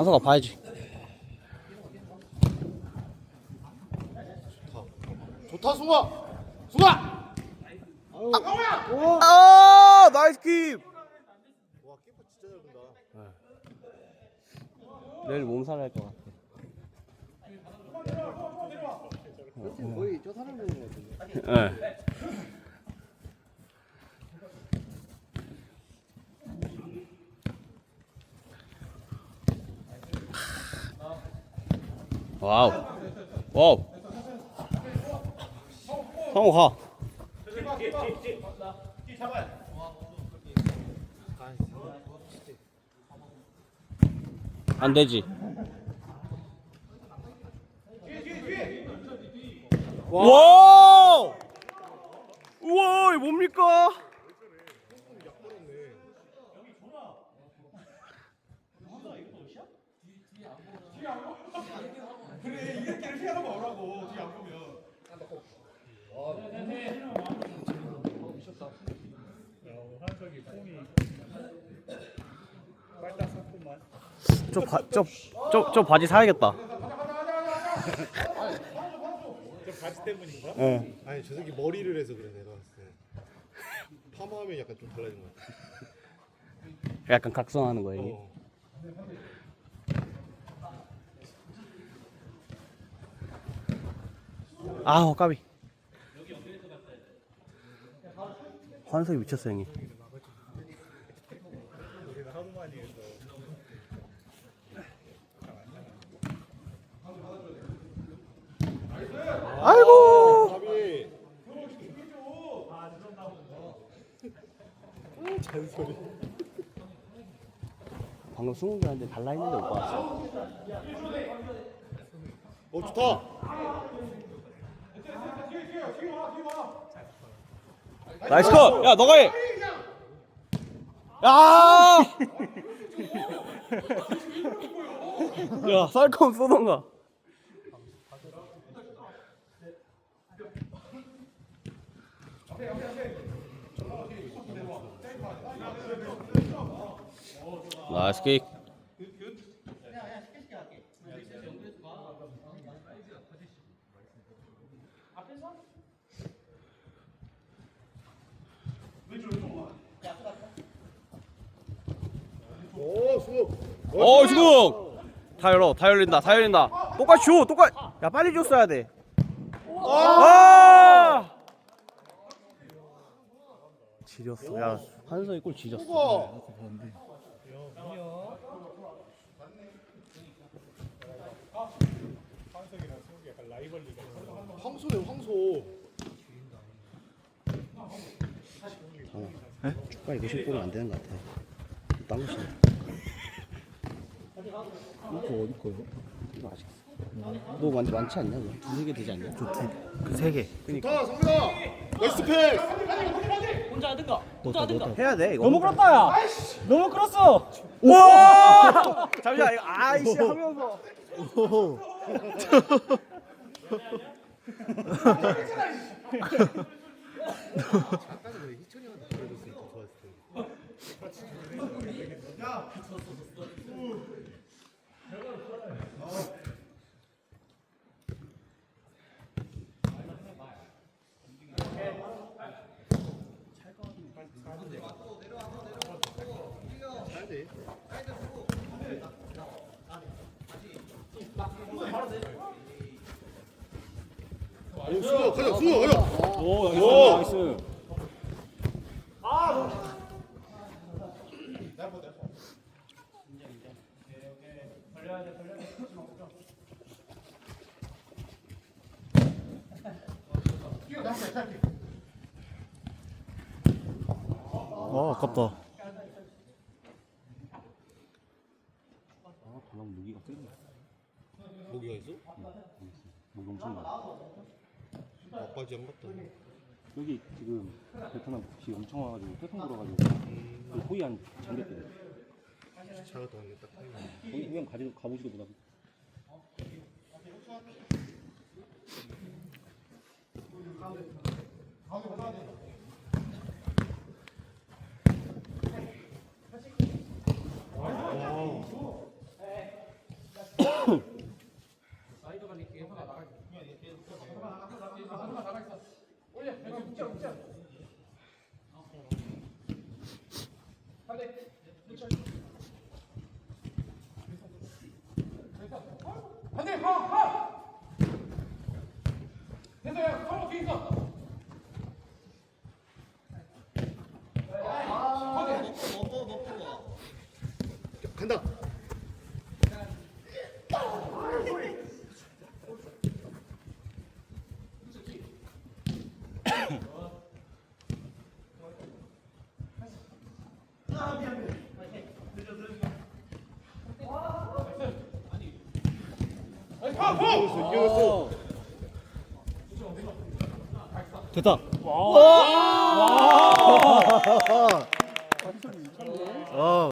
한서가 봐야지. 좋다 승아 승아 아 나이스 킵. 와 키퍼 진짜 잘 본다 내일 몸살 날 것 같아. 거의 저 사람 보는 거 같은데 예. 와우. 와우. 성우 가. 안 되지. 와! 우와, 이거 뭡니까? 저, 바, 저, 저, 저 바지 사야겠다. 바지 때문인가? 예. 아니 저 새끼 머리를 해서 그래 내가 봤을 때 파마하면 약간 좀 달라진 것 같아 약간 각성하는 거야, 이게. 어. 아우, 까비. 환석이 미쳤어, 형이. 우리는 하도 많이 해서 아이고! 답이 잔소리 방금 승욱이한테 달라 했는데 못 봤어. 어 좋다 나이스 컷! 야, 너가 해! 야! 야, 쌀컴 쏘던가. 나이스 킥. 어, 지금! 다 열어, 다 열린다, 다 열린다. 똑같이 줘, 똑같이. 야, 빨리 줬어야 돼. 아! 지렸어. 야, 한성이 골 지렸어. 승우 한석이랑 승욱이 약간 라이벌리가 있어. 황소네 황소 축가 이거 신고 면안 되는 것 같아. 딴거 신어. 이거 어디 거요? 이거 아직. 너 많지 많지 않냐? 이거? 두세 개 되지 않냐? 저두그세 개. 그니까. 좋다 성민아 나이스 패스 너너 해야 돼 이거. 너무 끌었다 야 너무 끌었어 와! 잠시만 이거 아이씨 하면서. 아 차야 돼. 오, 수고, 가자, 수고, 가자. 오 오! 나이스. 어 아깝다 아 방금 무기가 세네. 모기가 있어? 무기 엄청 많아. 막바지 안 갔다. 여기 지금 베트남 비 엄청 와가지고 태풍 불어가지고 그 호이 안 잠겼대. 차가 더 안겠다. 거기 그냥 가지 가보지도 못하고. 간다. 이 겼어, 이겼어. 됐다. 와.